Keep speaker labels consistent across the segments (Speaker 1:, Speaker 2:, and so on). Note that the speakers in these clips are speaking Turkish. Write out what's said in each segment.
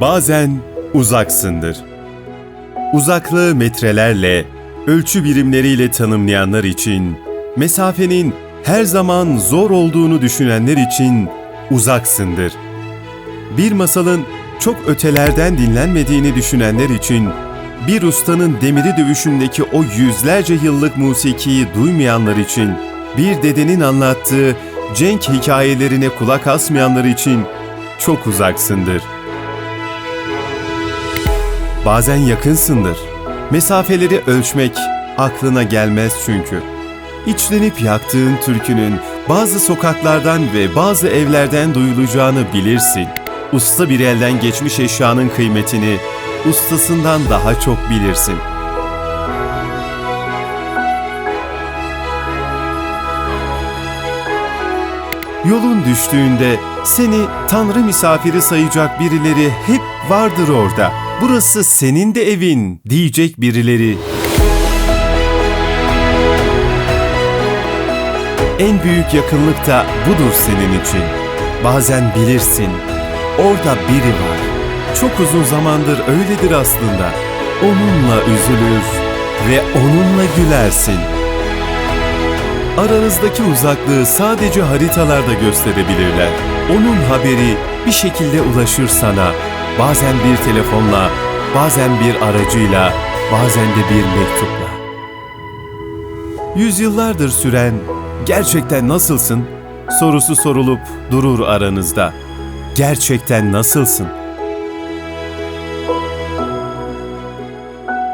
Speaker 1: Bazen uzaksındır. Uzaklığı metrelerle, ölçü birimleriyle tanımlayanlar için, mesafenin her zaman zor olduğunu düşünenler için uzaksındır. Bir masalın çok ötelerden dinlenmediğini düşünenler için, bir ustanın demiri dövüşündeki o yüzlerce yıllık musikiyi duymayanlar için, bir dedenin anlattığı cenk hikayelerine kulak asmayanlar için çok uzaksındır. Bazen yakınsındır. Mesafeleri ölçmek aklına gelmez çünkü. İçlenip yaktığın türkünün bazı sokaklardan ve bazı evlerden duyulacağını bilirsin. Usta bir elden geçmiş eşyanın kıymetini ustasından daha çok bilirsin. Yolun düştüğünde seni Tanrı misafiri sayacak birileri hep vardır orada. Burası senin de evin diyecek birileri. En büyük yakınlık da budur senin için. Bazen bilirsin, orada biri var. Çok uzun zamandır öyledir aslında. Onunla üzülür ve onunla gülersin. Aranızdaki uzaklığı sadece haritalarda gösterebilirler. Onun haberi bir şekilde ulaşır sana. Bazen bir telefonla, bazen bir aracıyla, bazen de bir mektupla. Yüzyıllardır süren gerçekten nasılsın sorusu sorulup durur aranızda. Gerçekten nasılsın?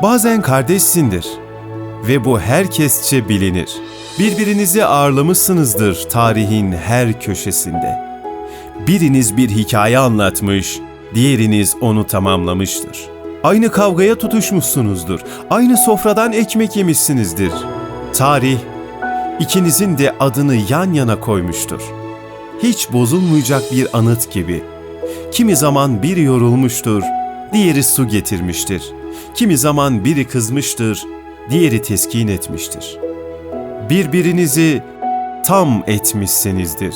Speaker 1: Bazen kardeşsindir ve bu herkesçe bilinir. Birbirinizi ağırlamışsınızdır tarihin her köşesinde. Biriniz bir hikaye anlatmış, diğeriniz onu tamamlamıştır. Aynı kavgaya tutuşmuşsunuzdur, aynı sofradan ekmek yemişsinizdir. Tarih, ikinizin de adını yan yana koymuştur. Hiç bozulmayacak bir anıt gibi. Kimi zaman biri yorulmuştur, diğeri su getirmiştir. Kimi zaman biri kızmıştır, diğeri teskin etmiştir. Birbirinizi tam etmişsinizdir.